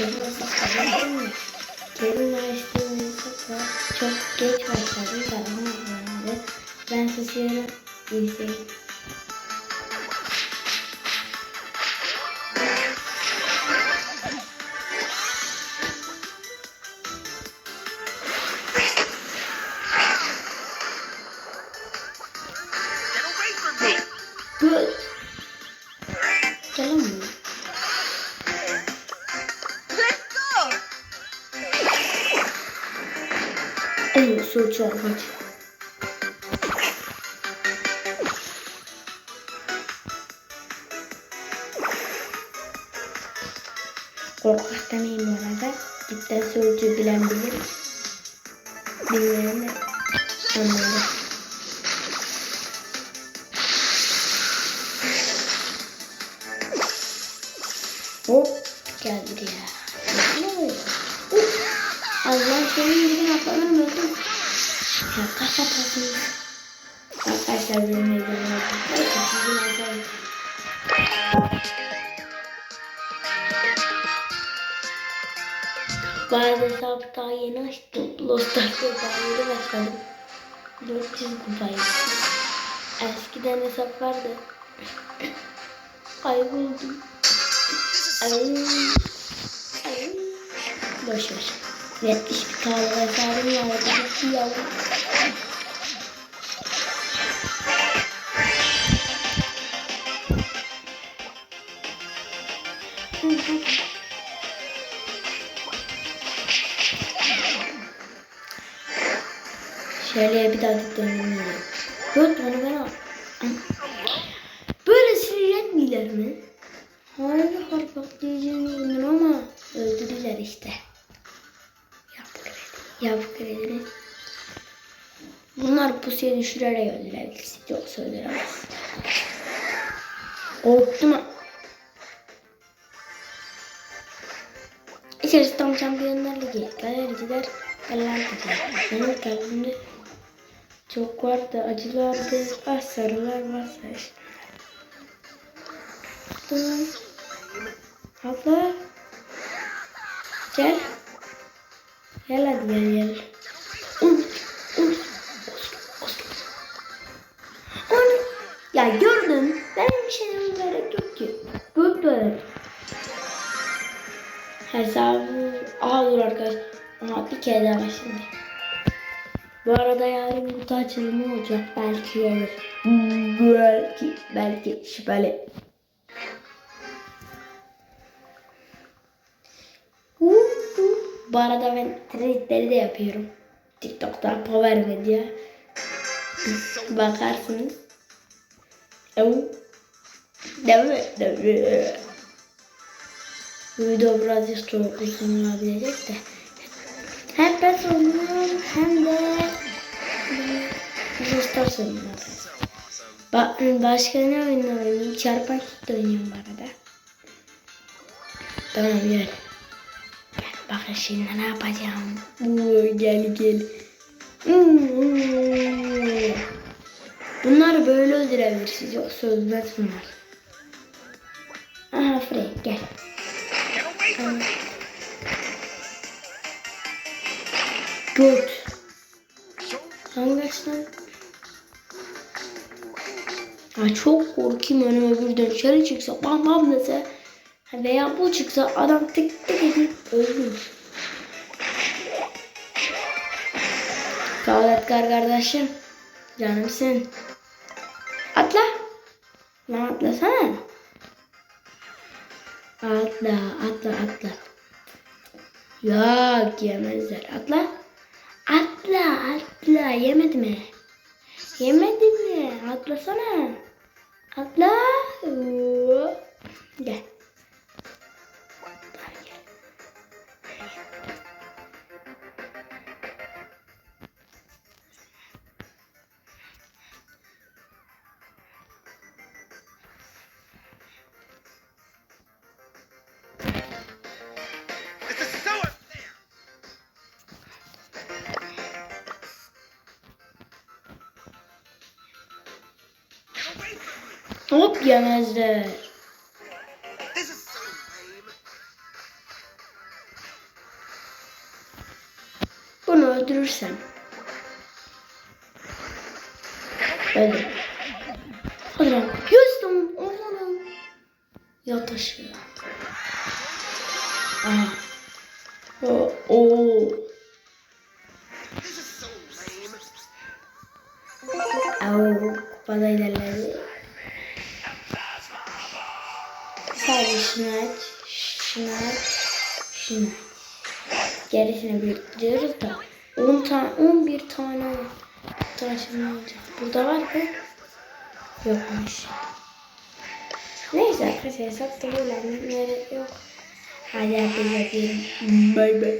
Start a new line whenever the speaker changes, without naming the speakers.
Benim araştırmamızda çok geç başladım da ama herhalde ben susuyorum.
Me!
Good. Evet, suçu kaç. Korkak demeyin bu arada. Cidden sorucu bilen bilir. Bilmeyen de anladı. Hop gel buraya. Allah senin gibi yapalım bakın. Şaka şakasın. Arkadaşlar benim oldu. Neyse sizin. Bu arada hesabı daha yeni açtım. Lost Ark'ta daha yeni başladım. 400 kupayı. Eskiden hesap vardı. Kayboldum. Ay. Ay. Boş ver. 70 bir tane hesabım vardı. Gitti yavrum. Şöyle bir daha dönüyorum. Yok onu ben al. Böyle sinirlenmiyorlar mi? Harbi harpatlayacağını bildim ama öldürdüler işte. Yap kredi. Bunlar pusuya düşürerek öldüler. Birisi yoksa öldüremez. Korktum. İçerisi tam şampiyonlar ligi. Galericiler Galantiler. Benim kalbimde çok vardı, acılardı, ah sarılar var sarışlar. Tamam. Abla. Gel. Gel hadi gel gel. Ya gördüm. Benim bir şey demem gerek yok ki. Gördüm. Hesabı. Aha dur arkadaş. Aha bir kere daha şimdi. Bu arada yarın kutu açılımı olacak. Belki olur. Belki. Belki şüpheli. Hu hu. Bu arada ben trendleri de yapıyorum. TikTok'ta Power Media. Bakarsınız. Mi? Bu video biraz çok uzun olabilecek de. Hem ben hem de Ruslar oynuyorum. Ba başka ne oynuyorum? Çarpan Hit oynuyorum bu arada. Tamam gel. Bakın şimdi ne yapacağım. Oo, gel gel. Hmm. Bunlar böyle öldürebilirsiniz. Yoksa ölmez bunlar. Aha Frank gel. Good. Hangi lan? Ha çok korkuyorum önüme öbür dönüşeri çıksa bam bam dese veya bu çıksa adam tık tık edip ölür. Kavletkar kardeşim. Canımsın. Atla. Lan atlasana. Atla atla atla. Yok yemezler. Atla. Atla atla yemedi mi? Yemedi mi? Atlasana. Atla. Gel. Hop yemezler.
Bunu
öldürürsem. Öyle. Hadi lan. Yüzdüm. Allah'ım. Yat aşağı. Aha. Oo. Sadece şunu aç. Şunu aç. Şunu. Gerisini biriktiriyoruz da 10 tane 11 tane taşım olacak. Burada var mı? Yokmuş. Neyse arkadaşlar hesapta böyle. Nerede yok. Hadi diyelim. Bay bay.